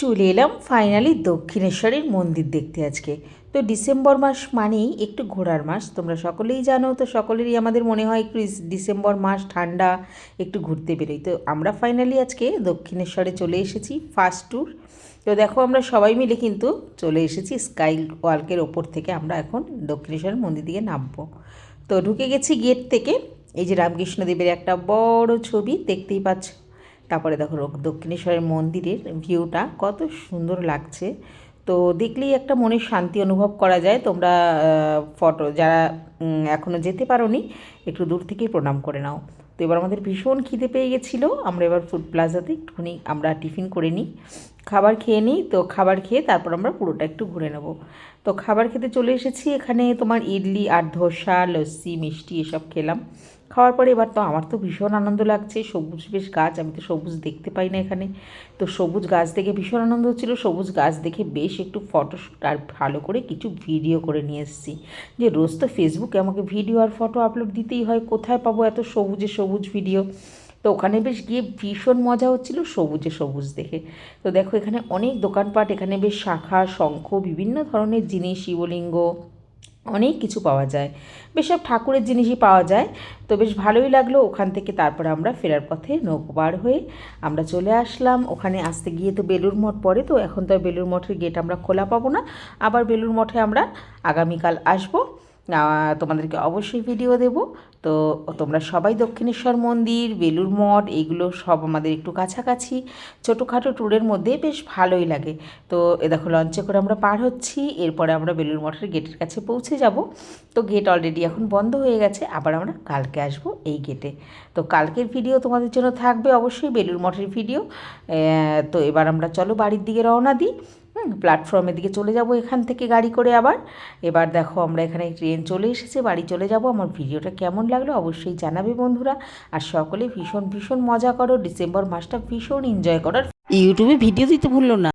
চলে এলাম ফাইনালি দক্ষিণেশ্বরের মন্দির দেখতে আজকে। তো ডিসেম্বর মাস মানেই একটু ঘোরার মাস, তোমরা সকলেই জানো, তো সকলেরই আমাদের মনে হয় একটু ডিসেম্বর মাস ঠান্ডা, একটু ঘুরতে বেরোই। তো আমরা ফাইনালি আজকে দক্ষিণেশ্বরে চলে এসেছি ফার্স্ট ট্যুর তো দেখো আমরা সবাই মিলে কিন্তু চলে এসেছি স্কাই ওয়ার্কের ওপর থেকে আমরা এখন দক্ষিণেশ্বর মন্দির দিকে নামবো। তো ঢুকে গেছি গেট থেকে, এই যে রামকৃষ্ণদেবের একটা বড় ছবি, দেখতেই পাচ্ছ। তারপরে দেখো দক্ষিণেশ্বরের মন্দিরের ভিউটা কত সুন্দর লাগছে। তো দেখলেই একটা মনের শান্তি অনুভব করা যায়। তোমরা ফটো যারা উম, এখনও যেতে পারোনি একটু দূর থেকেই প্রণাম করে নাও। তো এবার আমাদের ভীষণ খিদে পেয়ে গেছিল। আমরা এবার ফুড প্লাজাতে একটুখানি আমরা টিফিন করে নিই। খাবার খেয়ে নিই। তো খাবার খেয়ে তারপর আমরা পুরোটা একটু ঘুরে নেব। তো খাবার খেতে চলে এসেছি। এখানে তোমার ইডলি আর ধোসা লস্যি মিষ্টি এসব খেলাম। খাওয়ার পরে এবার তো আমার তো ভীষণ আনন্দ লাগছে। সবুজ বেশ গাছ, আমি তো সবুজ দেখতে পাই না এখানে। তো সবুজ গাছ দেখে ভীষণ আনন্দ হচ্ছিল। সবুজ গাছ দেখে বেশ একটু ফটোশ্যুট আর ভালো করে কিছু ভিডিও করে নিয়ে এসেছি। যে রোজ তো ফেসবুকে আমাকে ভিডিও আর ফটো আপলোড দিতেই হয়, কোথায় পাবো এত সবুজে সবুজ ভিডিও তো ওখানে বেশ গিয়ে ভীষণ মজা হচ্ছিল সবুজে সবুজ দেখে। তো দেখো এখানে অনেক দোকানপাট, এখানে বেশ শাখা, শঙ্খ, বিভিন্ন ধরনের জিনিস, শিবলিঙ্গ অনেক কিছু পাওয়া যায়। বেশ সব ঠাকুরের জিনিসই পাওয়া যায়। তো বেশ ভালোই লাগল ওখান থেকে তারপরে আমরা ফেরার পথে নৌকো পার হয়ে আমরা চলে আসলাম। ওখানে আসতে গিয়ে তো বেলুর মঠ পড়ে, তো এখন তো বেলুর মঠের গেট আমরা খোলা পাবো না। আবার বেলুর মঠে আমরা আগামীকাল আসব। আহ, তোমাদেরকে অবশ্যই ভিডিও দেব। তো তোমরা সবাই দক্ষিণেশ্বর মন্দির বেলুর মঠ এইগুলো সব আমাদের একটু কাছাকাছি। ছোটোখাটো ট্যুরের মধ্যে বেশ ভালোই লাগে। তো এ দেখো লঞ্চে করে আমরা পার হচ্ছি। এরপরে আমরা বেলুর মঠের গেটের কাছে পৌঁছে যাব। তো গেট অলরেডি এখন বন্ধ হয়ে গেছে। আবার আমরা কালকে আসব এই গেটে তো কালকের ভিডিও তোমাদের জন্য থাকবে অবশ্যই বেলুর মঠের ভিডিও তো এবার আমরা চলো বাড়ির দিকে রওনা দিই। প্ল্যাটফর্মের দিকে চলে যাব এখান থেকে গাড়ি করে আবার। এবার দেখো আমরা এখানে ট্রেন চলে এসেছে, বাড়ি চলে যাব। আমার ভিডিওটা কেমন লাগল অবশ্যই জানাবে বন্ধুরা। আর সকলে ভীষণ ভীষণ মজা করো, ডিসেম্বর মাসটা ভীষণ এনজয় করার ইউটিউবে ভিডিও দিতে ভুললো না।